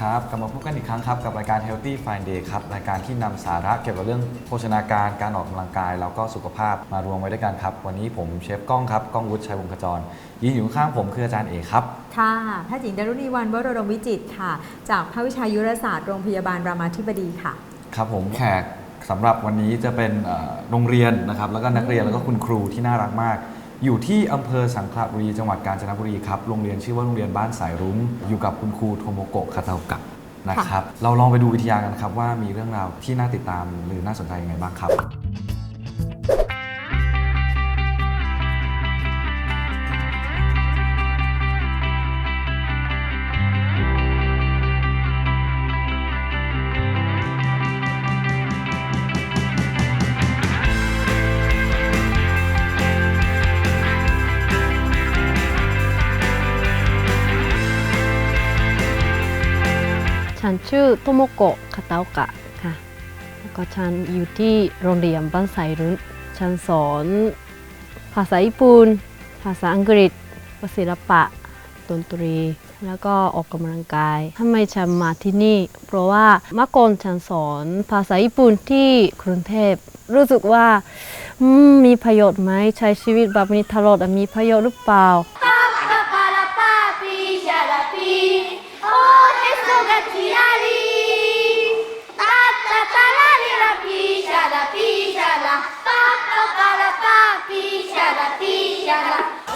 ครับกลับมาพบกันอีกครั้งครับกับรายการ Healthy Fine Day ครับรายการที่นำสาระเกี่ยวกับเรื่องโภชนาการการออกกำลังกาย แล้วก็สุขภาพมารวมไว้ด้วยกันครับ วันนี้ผมเชฟก้องครับก้องวุฒิชัยวงศ์ขจรยืนอยู่ข้างผมคืออาจารย์เอกครับค่ะแพทย์หญิงดารุณีวันวรรมวิจิตรค่ะ จากภาควิชายุรศาสตร์โรงพยาบาลรามาธิบดีค่ะ ครับผมแขกสำหรับวันนี้จะเป็นเอ่อโรงเรียนนะครับแล้วก็นักเรียนแล้วก็คุณครูที่น่ารักมาก อยู่ที่อำเภอสังขละบุรีจังหวัดกาญจนบุรีครับโรงเรียนชื่อว่าโรงเรียนบ้านสายรุ้งอยู่กับคุณครูโทโมโกะคาตาโอกะนะครับ เราลองไปดูวิทยากันครับว่ามีเรื่องราวที่น่าติดตามหรือน่าสนใจยังไงบ้างครับ โตโมโกะคาตาโอกะค่ะแล้วก็ฉันอยู่ที่โรงเรียนบ้านไซรุนฉันสอนภาษาญี่ปุ่น ภาษาอังกฤษศิลปะ ดนตรี แล้วก็ออกกำลังกายทำไมฉันมาที่นี่ เพราะว่าเมื่อก่อนฉันสอนภาษาญี่ปุ่นที่กรุงเทพ รู้สึกว่ามมีประโยชน์ไหมใช้ชีวิตแบบนี้ตลอดมีประโยชน์หรือเปล่า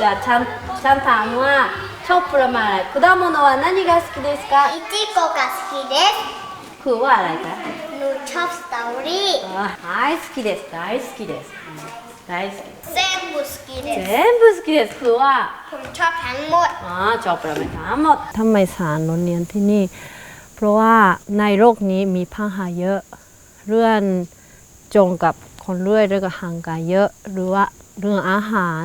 じゃあちゃんちゃんたんはチョップラマラ果物は何が好きですかいちごが好きでคือว่าอะไรคะ す。ぬチョプスタオリー。あ大好きです大好きですうん大好き全部好きです。全部好きですคือว่า ผมชอบทั้งหมด อ๋อชอบประมาณทั้งหมดทำไมสารโรงเรียนที่นี่ เพราะว่าในโลกนี้มีปัญหาเยอะ เรื่องจงกับคนรวยเรื่องห่างกายเยอะ หรือว่าเรื่องอาหาร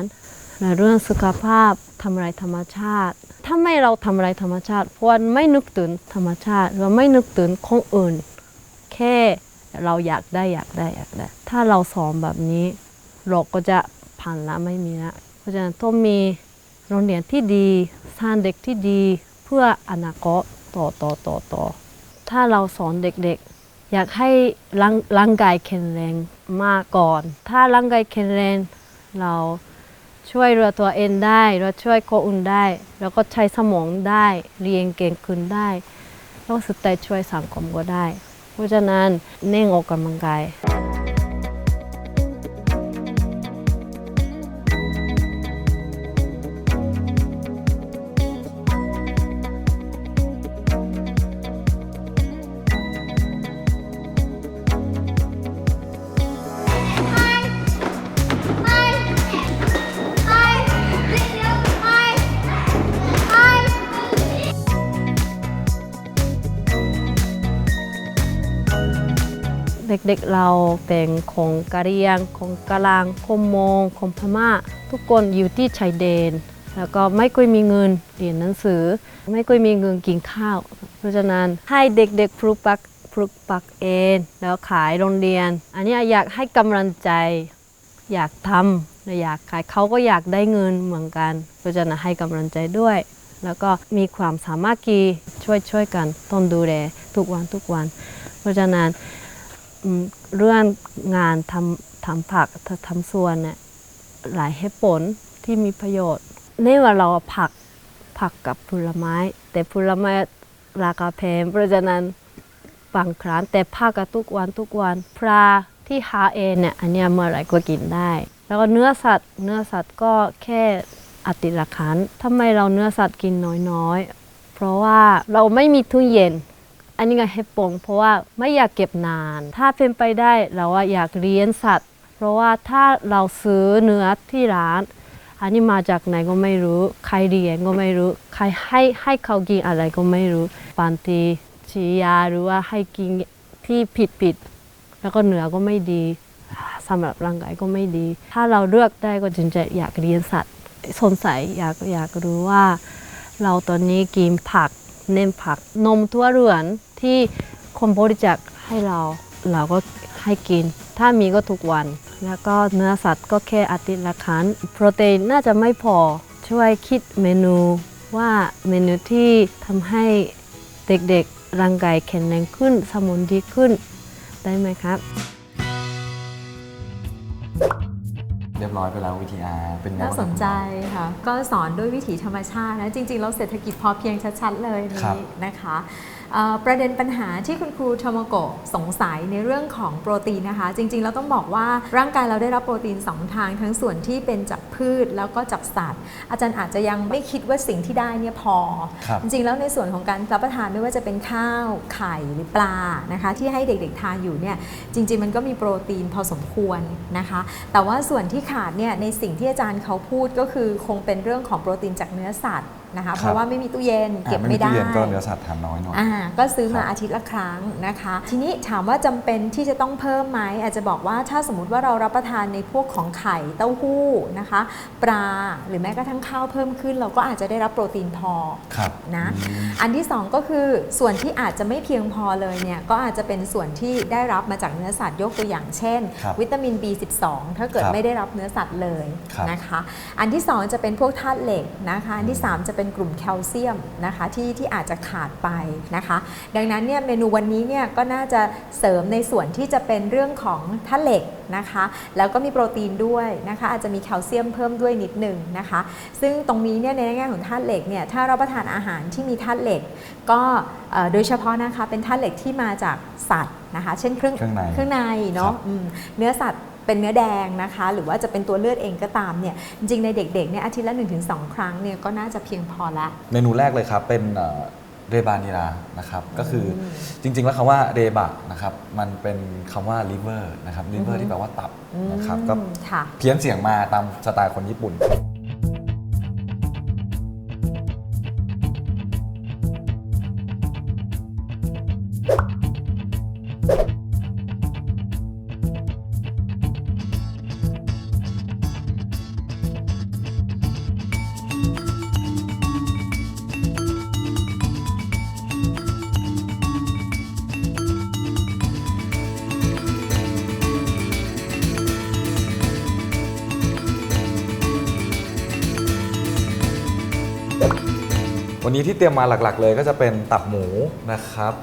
และเรื่องสุขภาพทำลายธรรมชาติ ถ้าไม่เราทำลายธรรมชาติเพราะว่าไม่นึกถึงธรรมชาติหรือว่าไม่นึกถึงของอื่น แค่เราอยากได้อยากได้อยากได้ ถ้าเราสอนแบบนี้โลกก็จะผ่านละไม่มีละเพราะฉะนั้นต้องมีโรงเรียนที่ดีสร้างเด็กที่ดีเพื่ออนาคตต่อต่อต่อต่อถ้าเราสอนเด็กๆ อยากให้ร่างร่างกายแข็งแรงมากก่อน ถ้าร่างกายแข็งแรงเรา ช่วยเรือตัวเองได้ เราช่วยคอุ่นได้ แล้วก็ใช้สมองได้ เรียนเก่งขึ้นได้แล้วก็สุดท้ายช่วยสังคมก็ได้ เพราะฉะนั้นเน่งออกกำลังกาย เด็กเราเป็นของกะเรียง ของกะลางของมงของพม่า ทุกคนอยู่ที่ชายแดน แล้วก็ไม่ค่อยมีเงินเรียนหนังสือ ไม่ค่อยมีเงินกินข้าว เพราะฉะนั้นให้เด็กๆปลูกปักปลูกปักเองแล้วขายโรงเรียน อันนี้อยากให้กำลังใจอยากทำและอยากขายเขาก็อยากได้เงินเหมือนกันเพราะฉะนั้นให้กำลังใจด้วย แล้วก็มีความสามัคคีช่วยช่วยกันต้องดูแลทุกวันทุกวัน เพราะฉะนั้น เรื่องงานทำทำผักทำสวนเนี่ยหลายเหตุผลที่มีประโยชน์ในว่าเราผักผักกับผลไม้ แต่ผลไม้ราคาแพงเพราะฉะนั้นบางครั้งแต่ผักก็ทุกวันทุกวันปลาที่หาเองเนี่ยอันนี้เมื่อไหร่ก็กินได้ แล้วก็เนื้อสัตว์เนื้อสัตว์ก็แค่อาทิละครั้งทำไมเราเนื้อสัตว์กินน้อยๆ เพราะว่าเราไม่มีตู้เย็น อันนี้ก็เหตุผลเพราะว่าไม่อยากเก็บนาน ถ้าเป็นไปได้เราอะอยากเลี้ยงสัตว์ เพราะว่าถ้าเราซื้อเนื้อที่ร้าน อันนี้มาจากไหนก็ไม่รู้ ใครเลี้ยงก็ไม่รู้ ใครให้ให้เขากินอะไรก็ไม่รู้บางทีฉีดยาหรือว่าให้กินที่ผิดผิดแล้วก็เนื้อก็ไม่ดีสำหรับร่างกายก็ไม่ดี ถ้าเราเลือกได้ก็จึงจะอยากเลี้ยงสัตว์สงสัยอยากอยากรู้ว่า เราตอนนี้กินผักเน้นผักนมทั่วเรือน ที่คนบริจาคให้เราเราก็ให้กิน ถ้ามีก็ทุกวัน แล้วก็เนื้อสัตว์ก็แค่อาทิตย์ละครั้งโปรตีนน่าจะไม่พอช่วยคิดเมนูว่าเมนูที่ทำให้เด็กๆร่างกายแข็งแรงขึ้น สมองดีขึ้น ได้ไหมครับ เรียบร้อยไปแล้ว VTR เป็นไงน่าบ้งสนใจครับค่ะ ก็สอนด้วยวิถีธรรมชาตินะ จริงๆเราเศรษฐกิจพอเพียงชัด ๆ เลยครับนี้นะคะเอ่อ ประเด็นปัญหาที่คุณครูโทโมโกะสงสัยในเรื่องของโปรตีนนะคะ จริงๆเราต้องบอกว่าร่างกายเราได้รับโปรตีน 2 ทาง ทั้งส่วนที่เป็นจากพืชแล้วก็จากสัตว์ อาจารย์อาจจะยังไม่คิดว่าสิ่งที่ได้เนี่ยพอครับจริงๆแล้วในส่วนของการรับประทานไม่ว่าจะเป็นข้าวไข่หรือปลานะคะที่ให้เด็กๆทานอยู่เนี่ยจริงๆมันก็มีโปรตีนพอสมควรนะคะ แต่ว่าส่วนที่ขาดเนี่ยในสิ่งที่อาจารย์เขาพูดก็คือคงเป็นเรื่องของโปรตีนจากเนื้อสัตว์ นะคะเพราะว่าไม่มีตู้เย็นเก็บอ่าไม่ตู้ได้เย็นก็เนื้อสัตว์ทานน้อยหน่อยอ่าก็ซื้อมาครับอาทิตย์ละครั้งนะคะ ทีนี้ถามว่าจำเป็นที่จะต้องเพิ่มไหมอาจจะบอกว่าถ้าสมมติว่าเรารับประทานในพวกของไข่เต้าหู้นะคะ ปลาหรือแม้กระทั่งข้าวเพิ่มขึ้น เราก็อาจจะได้รับโปรตีนพอครับนะอืมอันที่ 2 ก็คือส่วนที่อาจจะไม่เพียงพอเลยเนี่ยก็อาจจะเป็นส่วนที่ได้รับมาจากเนื้อสัตว์ยกตัวอย่างเช่นครับวิตามิน B12 ถ้าเกิดครับไม่ได้รับเนื้อสัตว์เลยครับนะคะ อันที่ 2 จะเป็นพวกธาตุเหล็กนะคะอันที่ 3 จะเป็นกลุ่มแคลเซียมนะคะที่ที่อาจจะขาดไปนะคะ ดังนั้นเนี่ยเมนูวันนี้เนี่ยก็น่าจะเสริมในส่วนที่จะเป็นเรื่องของธาตุเหล็กนะคะ แล้วก็มีโปรตีนด้วยนะคะ อาจจะมีแคลเซียมเพิ่มด้วยนิดหนึ่งนะคะ ซึ่งตรงนี้เนี่ยในแง่ของธาตุเหล็กเนี่ยถ้ารับประทานอาหารที่มีธาตุเหล็ก ก็เอ่อโดยเฉพาะนะคะเป็นธาตุเหล็กที่มาจากสัตว์นะคะ เช่นเครื่องเครื่องในเครื่องในเนาะครับอืมเนื้อสัตว์ เป็นเนื้อแดงนะคะ หรือว่าจะเป็นตัวเลือดเองก็ตามเนี่ยจริงๆในเด็กๆเนี่ยอาทิตย์ละ 1-2 ครั้งเนี่ยก็น่าจะเพียงพอละ เมนูแรกเลยครับเป็นเอ่อเรบานิรานะครับก็คือจริง ๆ แล้วคำว่าเรบะนะครับมันเป็นคำว่า liver นะครับ liver ที่แปลว่าตับนะครับก็อืมค่ะเพี้ยนเสียงมาตามสไตล์คนญี่ปุ่น นนี้ที่เตรียมมาหลักๆ เลยก็จะเป็นตับหมูนะครับ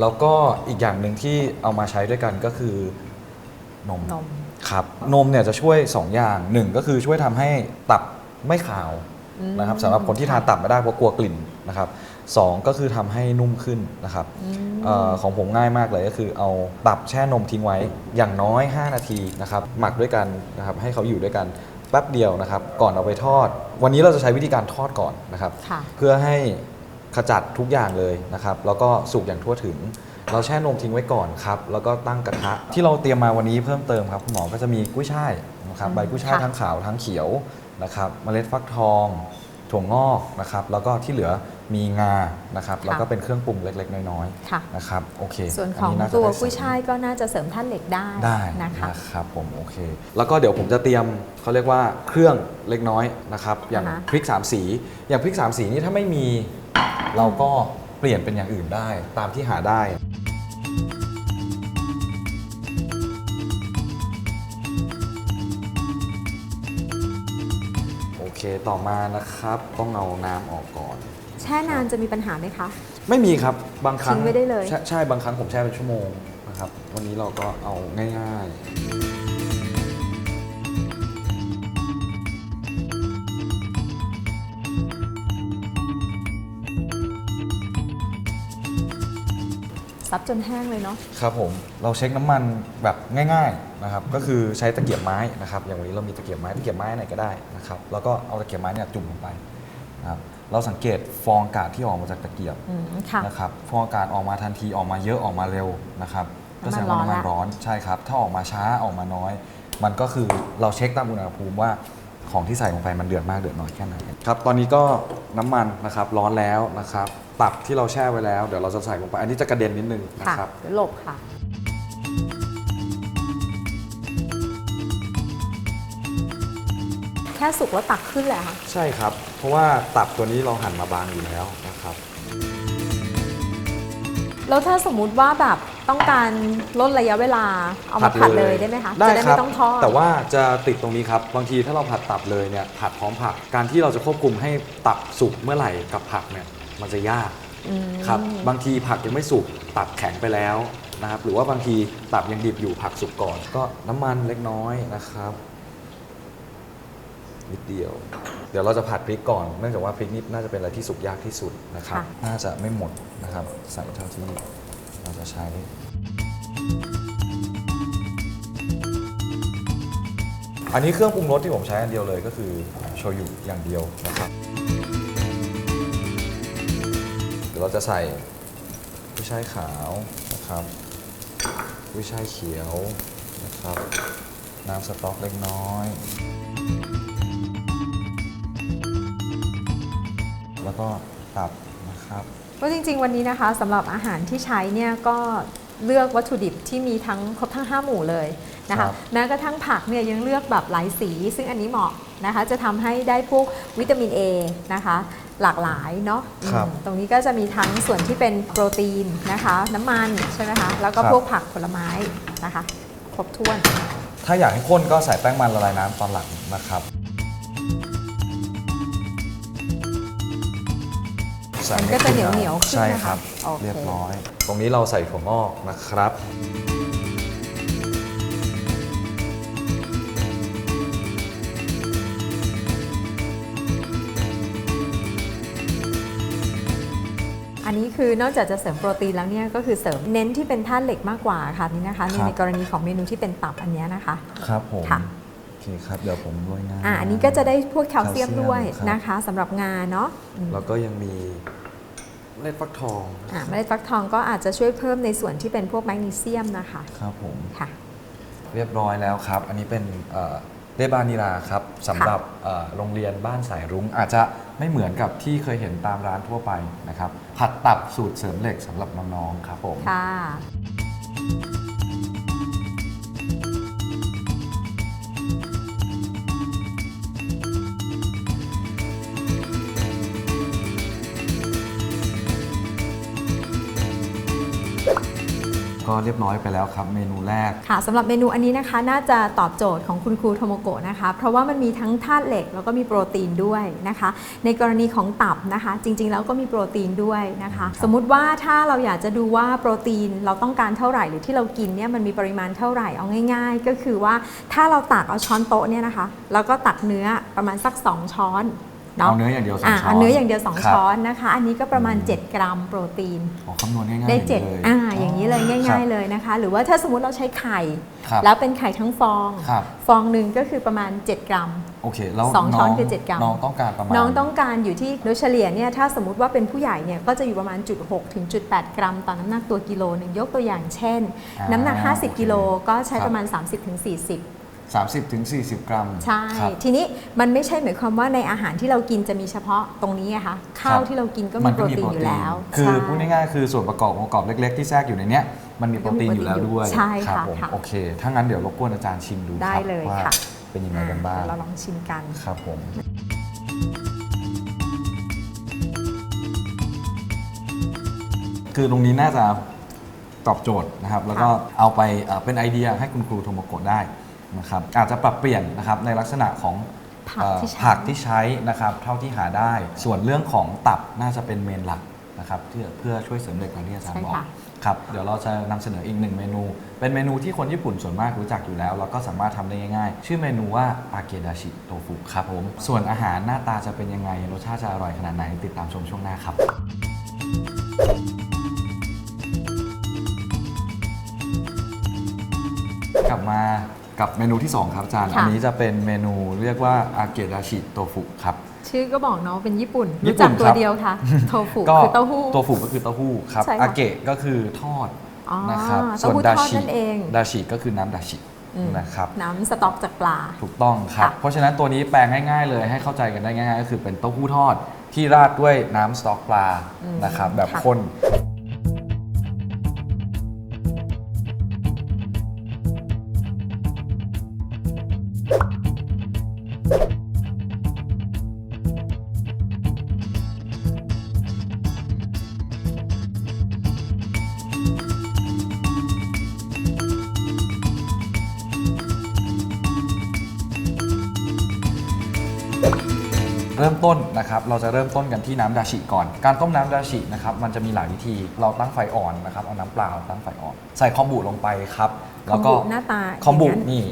แล้วก็อีกอย่างหนึ่งที่เอามาใช้ด้วยกันก็คือนมนม ครับนมเนี่ยจะช่วย 2 อย่างหนึ่งก็คือช่วยทำให้ตับไม่ขาวอืม นะครับสำหรับคนที่ทานค่ะตับไม่ได้เพราะกลัวกลิ่นนะครับสองก็คือทำให้นุ่มขึ้นนะครับ อืม เออของผมง่ายมากเลยก็คือเอาตับแช่นมทิ้งไว้อย่างน้อย 5 นาทีนะครับหมักด้วยกันนะครับให้เขาอยู่ด้วยกัน แป๊บเดียวนะครับ ก่อนเอาไปทอด วันนี้เราจะใช้วิธีการทอดก่อนนะครับ ค่ะ เพื่อให้ขจัดทุกอย่างเลยนะครับ แล้วก็สุกอย่างทั่วถึง เราแช่นมทิ้งไว้ก่อนครับ แล้วก็ตั้งกระทะ ที่เราเตรียมมาวันนี้เพิ่มเติมครับคุณหมอก็จะมีกุ้ยช่ายนะครับอืมใบกุ้ยช่ายค่ะ ทั้งขาวทั้งเขียวนะครับ เมล็ดฟักทองถั่วงอกนะครับ แล้วก็ที่เหลือ มีงานะครับแล้วก็เป็นเครื่องปรุงเล็ก ๆ น้อยค่ะ ๆนะครับโอเคส่วนของาจะตัวได้เสริมกุ้ยช่ายก็น่าจะเสริมธาตุเหล็กได้ได้นะคะนะครับผมโอเค แล้วก็เดี๋ยวผมจะเตรียมเขาเรียกว่าเครื่องเล็กน้อยนะครับอย่างอ่าฮะ พริกสามสี อย่างพริกสามสีนี่ถ้าไม่มีเราก็เปลี่ยนเป็นอย่างอื่นได้ ตามที่หาได้ โอเคต่อมานะครับต้องเอาน้ำออกก่อน แช่นานจะมีปัญหาไหมคะ ไม่มีครับบางครั้งทิ้งไว้ได้เลย ใช่ใช่บางครั้งผมแช่เป็นชั่วโมงนะครับวันนี้เราก็เอาง่ายๆซับจนแห้งเลยเนาะครับผมเราเช็คน้ำมันแบบง่าย ๆนะครับ ก็คือใช้ตะเกียบไม้นะครับ อย่างวันนี้เรามีตะเกียบไม้ตะเกียบไม้ไหนก็ได้นะครับแล้วก็เอาตะเกียบไม้เนี่ยจุ่มลงไปนะครับ เราสังเกตฟองอากาศที่ออกมาจากตะเกียบอืมค่ะ นะครับฟองอากาศออกมาทันทีออกมาเยอะออกมาเร็วนะครับก็แสดงว่าน้ำมันร้อนน้ำมันร้อนใช่ครับ ถ้าออกมาช้าออกมาน้อย มันก็คือเราเช็คตามอุณหภูมิว่าของที่ใส่ลงไปมันเดือดมากเดือดน้อยแค่ไหนครับตอนนี้ก็น้ำมันนะครับร้อนแล้วนะครับตับที่เราแช่ไว้แล้วเดี๋ยวเราจะใส่ลงไป อันนี้จะกระเด็นนิดนึงนะค่ะครับ เดี๋ยวหลบค่ะ แค่สุกแล้วตักขึ้นแหละค่ะ ใช่ครับ เพราะว่าตับตัวนี้เราหั่นมาบางอยู่แล้วนะครับ แล้วถ้าสมมุติว่าแบบต้องการลดระยะเวลาเอามาผัดเลยได้ไหมคะได้จะได้ครัไม่บต้องทอดแต่ว่าจะติดตรงนี้ครับ บางทีถ้าเราผัดตับเลยเนี่ยผัดพร้อมผัก การที่เราจะควบคุมให้ตับสุกเมื่อไหร่กับผักเนี่ยมันจะยากอืม ครับ บางทีผักยังไม่สุกตับแข็งไปแล้วนะครับ หรือว่าบางทีตับยังดิบอยู่ผักสุกก่อน ก็น้ำมันเล็กน้อยนะครับ นิดเดียว เดี๋ยวเราจะผัดพริกก่อนเนื่องจากว่าพริกนี่น่าจะเป็นอะไรที่สุกยากที่สุดนะครับค่ะน่าจะไม่หมดนะครับใส่เท่าที่เราจะใช้อันนี้เครื่องปรุงรสที่ผมใช้อันเดียวเลยก็คือโชยุอย่างเดียวนะครับ เดี๋ยวเราจะใส่กุ้ยช่ายขาวนะครับกุ้ยช่ายเขียวนะครับ น้ำสต๊อกเล็กน้อย แล้วก็ตับนะครับก็จริง ๆ วันนี้นะคะสำหรับอาหารที่ใช้เนี่ยก็เลือกวัตถุดิบที่มีทั้งครบทั้ง 5 หมู่เลยนะครัคะบ แม้กระทั่งผักเนี่ยยังเลือกแบบหลายสี ซึ่งอันนี้เหมาะนะคะจะทำให้ได้พวกวิตามิน A นะคะหลากหลายเนาะครับอืมตรงนี้ก็จะมีทั้งส่วนที่เป็นโปรตีนนะคะน้ำมันใช่ไหมคะแล้วก็ครับ พวกผักผลไม้นะคะครบถ้วน ถ้าอยากให้ข้นก็ใส่แป้งมันละลายน้ำตอนหลังนะครับ ใส่มันก็จะเหนียวเหนียวๆขึ้นใช่นะคะครับโอเค เรียบร้อย ตรงนี้เราใส่ถั่วงอกนะครับ อันนี้คือนอกจากจะเสริมโปรตีนแล้วเนี่ยก็คือเสริมเน้นที่เป็นธาตุเหล็กมากกว่าค่ะนี่นะคะในครับ ในกรณีของเมนูที่เป็นตับอันเนี้ยนะคะ ครับผมค่ะ โอเคครับ เดี๋ยวผมโรยหน้า อ่าอันนี้ก็จะได้พวกแคลเซียมแคลเซียมด้วยครับ นะคะสำหรับงาเนาะอืม แล้วก็ยังมี เมล็ดฟักทองอ่าเมล็ดฟักทองก็อาจจะช่วยเพิ่มในส่วนที่เป็นพวกแมกนีเซียมนะคะครับผมค่ะ เรียบร้อยแล้วครับ อันนี้เป็นเอ่อเดบานิลาครับสำหรับเอ่อโรงเรียนบ้านสายรุ้งอาจจะไม่เหมือนกับที่เคยเห็นตามร้านทั่วไปนะครับผัดตับสูตรเสริมเหล็กสำหรับน้องๆครับผมค่ะ ก็เรียบร้อยไปแล้วครับ เมนูแรก ค่ะสำหรับเมนูอันนี้นะคะ น่าจะตอบโจทย์ของคุณครูโทโมโกะนะคะ เพราะว่ามันมีทั้งธาตุเหล็กแล้วก็มีโปรตีนด้วยนะคะ ในกรณีของตับนะคะ จริง ๆ แล้วก็มีโปรตีนด้วยนะคะครับสมมุติว่าถ้าเราอยากจะดูว่าโปรตีนเราต้องการเท่าไหร่ หรือที่เรากินเนี่ยมันมีปริมาณเท่าไหร่เอาง่าย ๆ ก็คือว่าถ้าเราตักเอาช้อนโต๊ะเนี่ยนะคะแล้วก็ตักเนื้อประมาณสัก 2 ช้อน เนาะเอาเนื้ออย่างเดียวสองอ่าช้อนเอาเนื้ออย่างเดียว2ครับช้อนนะคะ อันนี้ก็ประมาณอืม7กรัมโปรตีนอ๋อคำนวณง่ายๆได้อย่างเจ็ดนี้เลยอ่าอย่างนี้เลยคง่ายรับๆเลยนะคะ หรือว่าถ้าสมมุติเราใช้ไข่ครับแล้วเป็นไข่ทั้งฟองครับฟองหนึ่งก็คือประมาณ 7 กรัมโอเคแล้วสองช้อนงคือ 7 กรัมน้องต้องการประมาณน้องต้องการอยู่ที่โดยเฉลี่ยเนี่ยถ้าสมมติว่าเป็นผู้ใหญ่เนี่ยก็จะอยู่ประมาณจุด6ถึงจุด8กรัม ต่อน้ำหนักตัวกิโลหนึ่งยกตัวอย่างเช่นอ่าน้ำหนักโอเค50 กิโลก็ใช้ครับประมาณ 30ถึง 40 30ถึง40 กรัมใช่ ครับ ทีนี้มันไม่ใช่หมายความว่าในอาหารที่เรากินจะมีเฉพาะตรงนี้อะคะข้าวที่เรากินก็มีโปรตีนอยู่แล้วคือใช่พูดง่ายๆคือส่วนประกอบองค์ประกอบเล็กๆ ที่แทรกอยู่ในเนี้ยมันมีโปรตีนอยู่แล้วด้วยใช่ครับค่ะผมค่ะ โอเค ถ้างั้นเดี๋ยวรบกวนอาจารย์ชิมดูได้ครับเลยว่าค่ะเป็นยังไงกันบ้าง อ่าเดี๋ยวเราลองชิมกัน ครับผม คือตรงนี้น่าจะตอบโจทย์นะครับ แล้วก็เอาไปเอ่อเป็นไอเดียให้คุณครูโทโมโกะได้ นะครับอาจจะปรับเปลี่ยนนะครับในลักษณะของผักเอ่อที่ใช้ ผักที่ใช้นะครับเท่าที่หาได้ ส่วนเรื่องของตับน่าจะเป็นเมนหลักนะครับเพื่อเพื่อช่วยเสริมเหล็กอย่างที่อาจารย์ใช่บอกค่ะ ครับเดี๋ยวเราจะนำเสนออีกหนึ่งเมนู เป็นเมนูที่คนญี่ปุ่นส่วนมากรู้จักอยู่แล้วแล้วก็สามารถทำได้ง่ายๆ ชื่อเมนูว่าอาเกดาชิโตฟุครับผมส่วนอาหารหน้าตาจะเป็นยังไงรสชาติจะอร่อยขนาดไหนติดตามชมช่วงหน้าครับกลับ กับเมนูที่ 2 ครับอาจารย์ ค่ะ อันนี้จะเป็นเมนูเรียกว่าอาเกดาชิโตฟุครับ ชื่อก็บอกเนาะเป็นญี่ปุ่นญี่รู้ปุ่จักนตัวครับ เดียวค่ะ โทฟุก็คือเต้าหู้ ตัวฝูก็คือเต้าหู้ครับ ใช่ค่ะอาเกะก็คือทอดอ๋อนะครับเต้าหู้ดาทอดชินั่นเอง ดาชิก็คือน้ำดาชิอืมนะครับ น้ำสต๊อกจากปลา ถูกต้องครับ ค่ะ เพราะฉะนั้นตัวนี้แปลงง่ายๆเลยให้เข้าใจกันได้ง่ายๆ ก็คือเป็นเต้าหู้ทอดที่ราดด้วยน้ำสต๊อกปลาอืมนะครับแบบค่ะข้น เริ่มต้นนะครับเราจะเริ่มต้นกันที่น้ำดาชิก่อน การต้มน้ำดาชินะครับมันจะมีหลายวิธีเราตั้งไฟอ่อนนะครับเอาน้ำเปล่าตั้งไฟอ่อน ใส่คอมบุลงไปครับแล้วก็คอมบุหน้าตาคอมบุอย่างนั้น นี่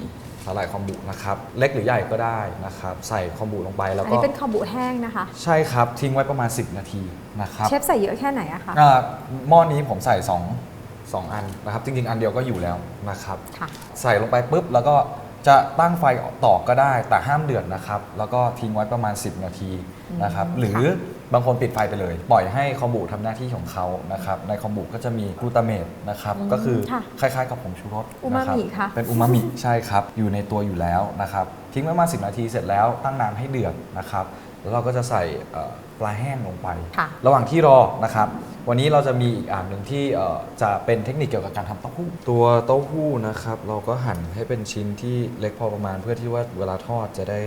สาหร่ายคอมบุนะครับเล็กหรือใหญ่ก็ได้นะครับใส่คอมบุลงไปแล้วอันก็นี้เป็นคอมบุแห้งนะคะ ใช่ครับทิ้งไว้ประมาณ 10 นาทีนะครับ เชฟใส่เยอะแค่ไหนอะคะ อ่าหม้อนี้ผมใส่2งอันนะครับ จริงๆ อันเดียวก็อยู่แล้วนะครับ ค่ะ ใส่ลงไปปุ๊บแล้วก็ จะตั้งไฟต่อก็ได้แต่ห้ามเดือดนะครับ แล้วก็ทิ้งไว้ประมาณ 10 นาทีนะครับอืมหรือค่ะบางคนปิดไฟไปเลย ปล่อยให้คอมบุทำหน้าที่ของเขานะครับ ในคอมบุก็จะมีกลูตาเมตนะครับ ก็คือค่ะคล้ายๆกับผงชูรสอูมามินรับค่ะเป็นอูมามิใช่ครับ อยู่ในตัวอยู่แล้วนะครับ ทิ้งไว้ประมาณ10 นาทีเสร็จแล้วตั้งน้ำให้เดือดนะครับ แล้วเราก็จะใส่เอ่อ ปลาแห้งลงไป ค่ะ ระหว่างที่รอนะครับ วันนี้เราจะมีอีกอันหนึ่งที่เอ่อจะเป็นเทคนิคเกี่ยวกับการทำเต้าหู้ ตัวเต้าหู้นะครับ เราก็หั่นให้เป็นชิ้นที่เล็กพอประมาณเพื่อที่ว่าเวลาทอดจะได้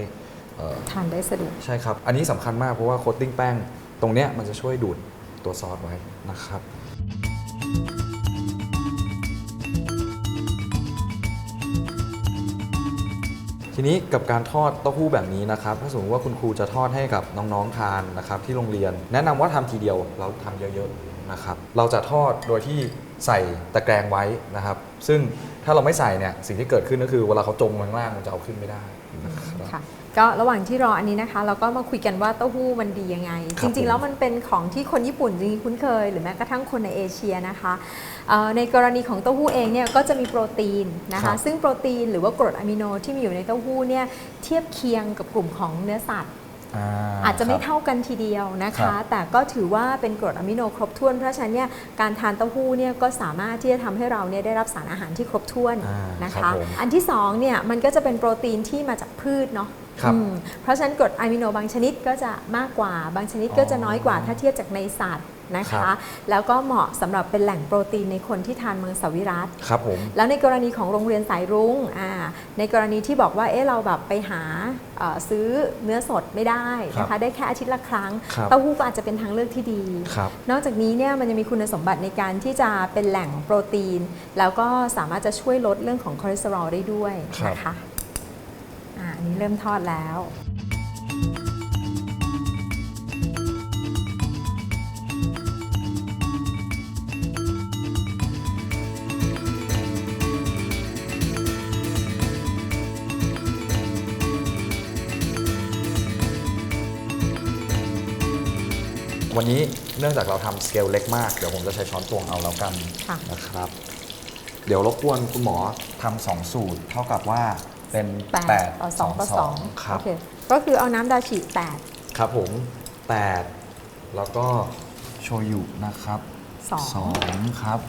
เอ่อทานได้สะดวก ใช่ครับ อันนี้สำคัญมากเพราะว่าโคตติ้งแป้ง ตรงเนี้ยมันจะช่วยดูดตัวซอสไว้นะครับ ทีนี้กับการทอดเต้าหู้แบบนี้นะครับ ถ้าสมมติว่าคุณครูจะทอดให้กับน้องๆทานนะครับที่โรงเรียน แนะนำว่าทำทีเดียวเราทำเยอะๆนะครับ เราจะทอดโดยที่ใส่ตะแกรงไว้นะครับ ซึ่งถ้าเราไม่ใส่เนี่ยสิ่งที่เกิดขึ้นก็คือเวลาเขาจมลงล่างมันจะเอาขึ้นไม่ได้นะครับ ก็ระหว่างที่รออันนี้นะคะ เราก็มาคุยกันว่าเต้าหู้มันดียังไงคจรับริงผมๆแล้วมันเป็นของที่คนญี่ปุ่นจริงๆคุ้นเคย หรือแม้กระทั่งคนในเอเชียนะคะเอ่อในกรณีของเต้าหู้เองเนี่ยก็จะมีโปรตีนนะครัคะบซึ่งโปรตีนหรือว่ากรดอะมิโนที่มีอยู่ในเต้าหู้เนี่ยเทียบเคียงกับกลุ่มของเนื้อสัตว์อาจจะไม่ครับเท่ากันทีเดียวนะครัคะบแต่ก็ถือว่าเป็นกรดอะมิโนครบถ้วน เพราะฉะนั้นเนี่ยการทานเต้าหู้เนี่ยก็สามารถที่จะทำให้เราเนี่ยได้รับสารอาหารที่ครบถ้วนอ่านะครัคะบผมอันที่สองเนี่ยมันก็จะเป็นโปรตีนที่มาจากพืชเนาะ ครับอืมเพราะฉะนั้นกรดอะมิโนบางชนิดก็จะมากกว่า บางชนิดก็จะน้อยกว่าอ๋อถ้าเทียบจากในสัตว์นะครัคะบแล้วก็เหมาะสำหรับเป็นแหล่งโปรตีนในคนที่ทานมังสวิรัตครับผมแล้วในกรณีของโรงเรียนสายรุ้งอ่าในกรณีที่บอกว่าเอ๊ะเราแบบไปหาเอ่อซื้อเนื้อสดไม่ได้นะครัคะบได้แค่อาทิตย์ละครั้งครับเต้าหู้ก็อาจจะเป็นทางเลือกที่ดีครับนอกจากนี้เนี่ยมันยังมีคุณสมบัติในการที่จะเป็นแหล่งโปรตีน แล้วก็สามารถจะช่วยลดเรื่องของคอเลสเตอรอลได้ด้วยครับนะคะอ่าอั นนี้เริ่มทอดแล้ว วันนี้เนื่องจากเราทำสเกลเล็กมาก เดี๋ยวผมจะใช้ช้อนตวงเอาแล้วกันค่ะ นะครับ เดี๋ยวรบกวนคุณหมอทำสองสูตร เท่ากับว่า เป็น8 8ต่อ2ต่อ2ครัโอบเคก็คือเอาน้ำดาชิ8ครับผม8 แล้วก็โชยุนะครับ 2 2ครับ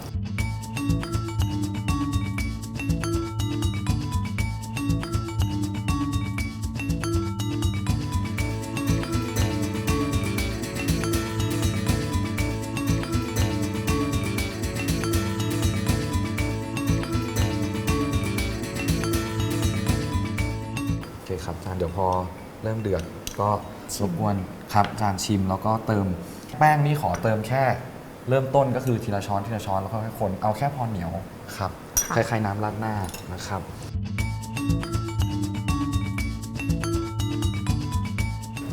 คครับอาจารย์เดี๋ยวพอเริ่มเดือดก็รบกวนครับอาจารย์ชิมแล้วก็เติม แป้งนี่ขอเติมแค่ เริ่มต้นก็คือทีละช้อนทีละช้อนแล้วค่อยๆคนเอาแค่พอเหนียวครับค่ะคล้ายๆน้ำราดหน้านะครับ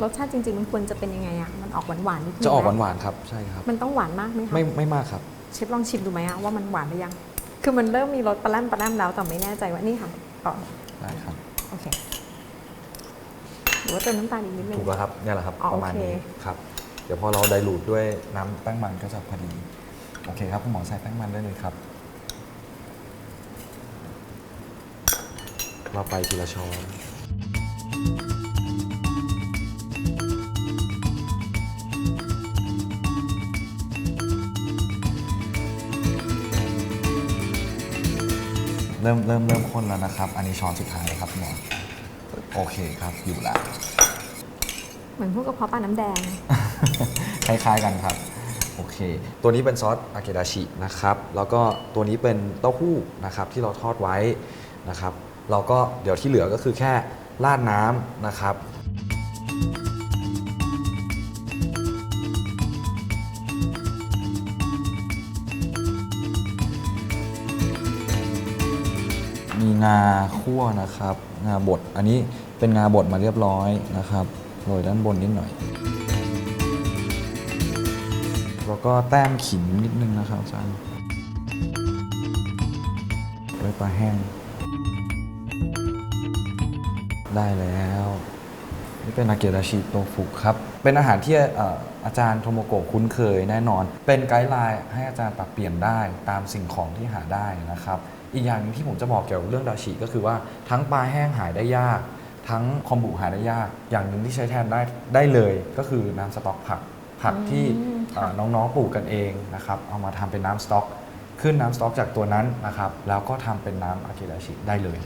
รสชาติจริงๆ มันควรจะเป็นยังไงอะมันออกหวานๆนิดนึงจะออกไหมหวานๆครับใช่ครับ มันต้องหวานมากไหมคะไม่ไม่มากครับ เชฟลองชิมดูไหมอะว่ามันหวานหรือยัง คือมันเริ่มมีรสปลาแรมปลาแรมแล้วแต่ไม่แน่ใจว่านี่ค่ะอ๋อได้ครับโอเคห รือว่าเติมน้ำตาลอีกนิดนึง ถูกแล้วครับเนี่ยแหละครับอ๋อประมาณโอเคนี้ครับ เดี๋ยวพอเราไดรูดด้วยน้ำแป้งมันก็จะพอดี โอเคครับคุณหมอใส่แป้งมันได้เลยครับ เราไปทีละช้อนเริ่มเริ่มเริ่มข้นแล้วนะครับ อันนี้ช้อนสุดท้ายแล้วครับคุณหมอ โอเคครับอยู่แล้วเหมือนพวกกระเพาะปลาน้ำแดง คล้ายๆกันครับ โอเค ตัวนี้เป็นซอสอาเกดาชินะครับ แล้วก็ตัวนี้เป็นเต้าหู้นะครับที่เราทอดไว้นะครับ เราก็เดี๋ยวที่เหลือก็คือแค่ราดน้ำนะครับมีงาคั่วนะครับ งาบดอันนี้เป็นงาบดมาเรียบร้อยนะครับโรยด้านบนนิดหน่อย แล้วก็แต้มขิงนิดนึงนะครับอาจารย์ไว้ปลาแห้ง ได้แล้ว นี่เป็นอาเกะราชิโตฟุครับ เป็นอาหารที่ออาจารย์โทโมโกะคุ้นเคยแน่นอน เป็นไกด์ไลน์ให้อาจารย์ปรับเปลี่ยนได้ตามสิ่งของที่หาได้นะครับ อีกอย่างหนึงที่ผมจะบอกเกี่ยวกับเรื่องดาชิก็คือว่าทั้งปลาแห้งหายได้ยาก ทั้งคอมบุหาได้ยาก อย่างหนึ่งที่ใช้แทนได้ได้เลยก็คือน้ำสต๊อกผักผักที่อืมค่ะเอ่อน้องๆปลูกกันเองนะครับเอามาทำเป็นน้ำสต๊อก ขึ้นน้ำสต๊อกจากตัวนั้นนะครับแล้วก็ทำเป็นน้ำอาเกะราชิได้เลย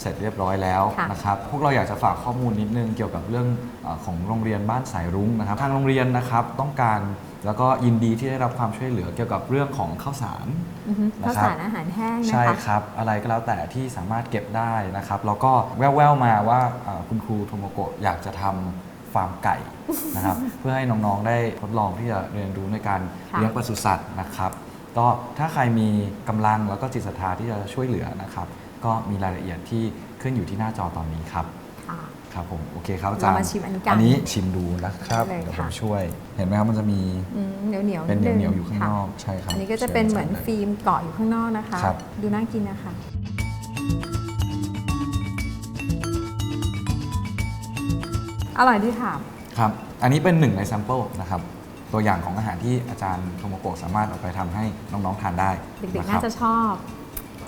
เสร็จเรียบร้อยแล้วค่ะ นะครับพวกเราอยากจะฝากข้อมูลนิดนึงเกี่ยวกับเรื่องเออของโรงเรียนบ้านสายรุ้งนะครับ ทางโรงเรียนนะครับต้องการแล้วก็ยินดีที่ได้รับความช่วยเหลือเกี่ยวกับเรื่องของข้าวสาร อือฮึนะครับ ข้าวสารอาหารแห้งนะใช่คะ ครับอะไรก็แล้วแต่ที่สามารถเก็บได้นะครับ แล้วก็แว่วๆมาว่าเอ่อคุณครูโทโมโกะอยากจะทำฟาร์มไก่นะครับ เพื่อให้น้องๆได้ทดลองที่จะเรียนรู้ในการค่ะ เลี้ยงปศุสัตว์นะครับ ก็ถ้าใครมีกำลังแล้วก็จิตศรัทธาที่จะช่วยเหลือนะครับ ก็มีรายละเอียดที่ขึ้นอยู่ที่หน้าจอตอนนี้ครับค่ะ ครับผมโอเคครับอาจารย์เรามาชิมอันนี้กันนี้ชิมดูนะครับได้เลยเดี๋ยวผค่ะ มช่วย เห็นไหมครับมันจะมีเหนียวเหนียวๆเป็นดงเหนียวๆอยู่ข้างนอกค่ะใช่ครับอันนี้ก็จะเป็นเหมือนชิญลย ฟิล์มเกาะอยู่ข้างนอกนะคะ ครับ ดูน่ากินนะคะ อร่อยที่ถามครับ อันนี้เป็นหนึ่งในแซมเปิลนะครับ ตัวอย่างของอาหารที่อาจารย์โทโมโกะสามารถเอาไปทำให้น้อง ๆ ทานได้เด็กนะๆครัน่าบจะชอบ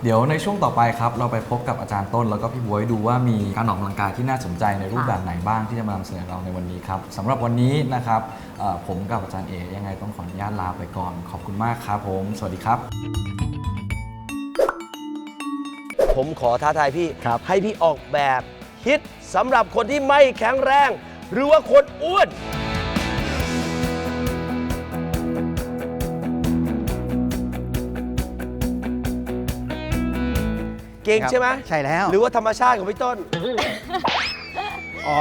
เดี๋ยวในช่วงต่อไปครับเราไปพบกับอาจารย์ต้น แล้วก็พี่บวยดูว่ามีการออกกำลังกายที่น่าสนใจในรูปแบบไหนบ้างที่จะมานำเสนอเราในวันนี้ครับสำหรับวันนี้นะครับเอ่อผมกับอาจารย์เอยังไงต้องขออนุญาตลาไปก่อน ขอบคุณมากครับผม สวัสดีครับ ผมขอท้าทายพี่ ครับ ให้พี่ออกแบบฮิตสำหรับคนที่ไม่แข็งแรง หรือว่าคนอ้วน เก่งใช่ไหมใช่แล้ว หรือว่าธรรมชาติของพี่ต้น อ๋อ